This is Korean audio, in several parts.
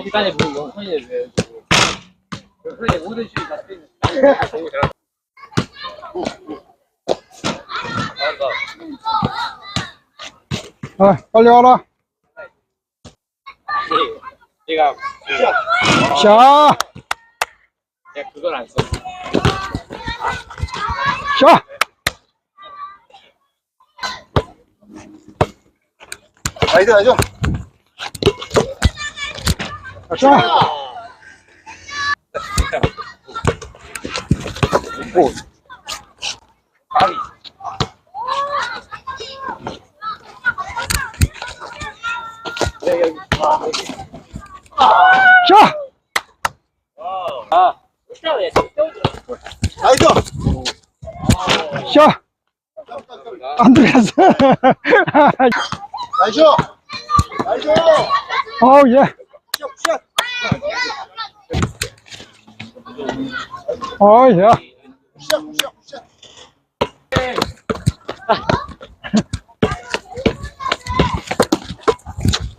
시간에 뭐 영상이 왜 그래 모든 다 뜨는 아, 빨리 와라. 얘가 샤, 내가 그걸 안 써. 샤. 나이스 나이 스 샤. 가위. 샤. 아 나이스 샤. 안 들어갔어. 나이스 나이스 어, 예. 샷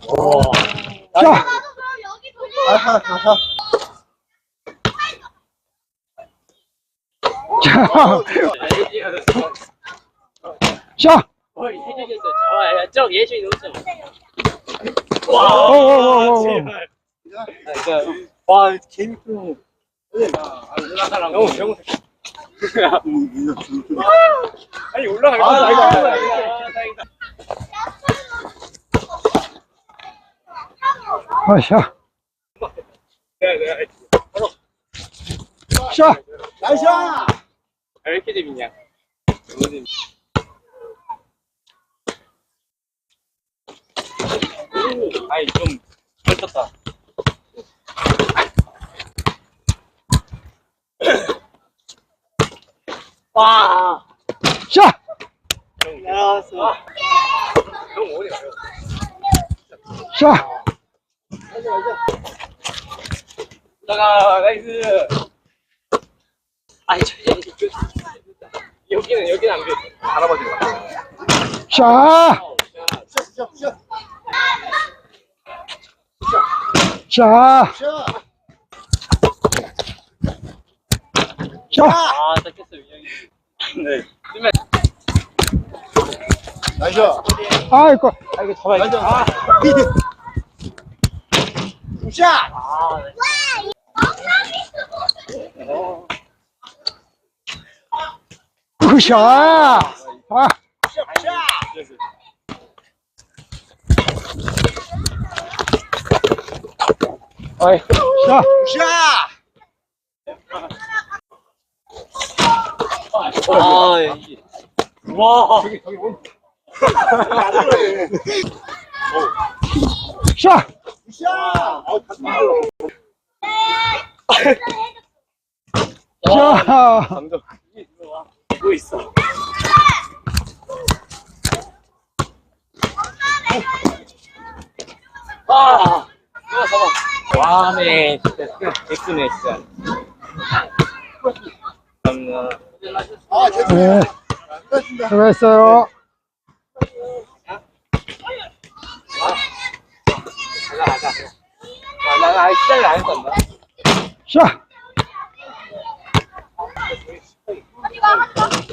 어, 샷. 샤. 아하 아하 자, 샤. 거의 해주셨어요. 좋아요. 저 예준이 넣었죠. 오, 오, 오, 오, 오. 제발. 와 재밌고. 너무 병원. 아니 올라갈 아, 거야. 다행이다. 다행이다. 다행이다. 아, 샤. 내가 내가 샤. 나이스 왜 이렇게 재밌냐? 아니 좀 걸쳤다. 와. 샤. 나왔어. 샤. 나가 나이스. 아니 저 저- 여기는 여기는 안 돼. 할아버지 같아. 샤. 샷, 샷, 샤. 샷, 샷. 샤. 아 닦였어 민영이. 네. 쓰면 나이스 아이고. 아 이거 잡아야 나이스 돼. 아. 샷 아. 네. 으쌰. 아, 어이. 샤. 샷 아 이게. 와. 샤. 샤. 감정. 뭐 있어? 아. 이거 잡아. 와네. 진짜 개끄네 진짜. 아 네. 죄송해요 수고하셨습니다 수고했어요. 아? 샤. 어디 가?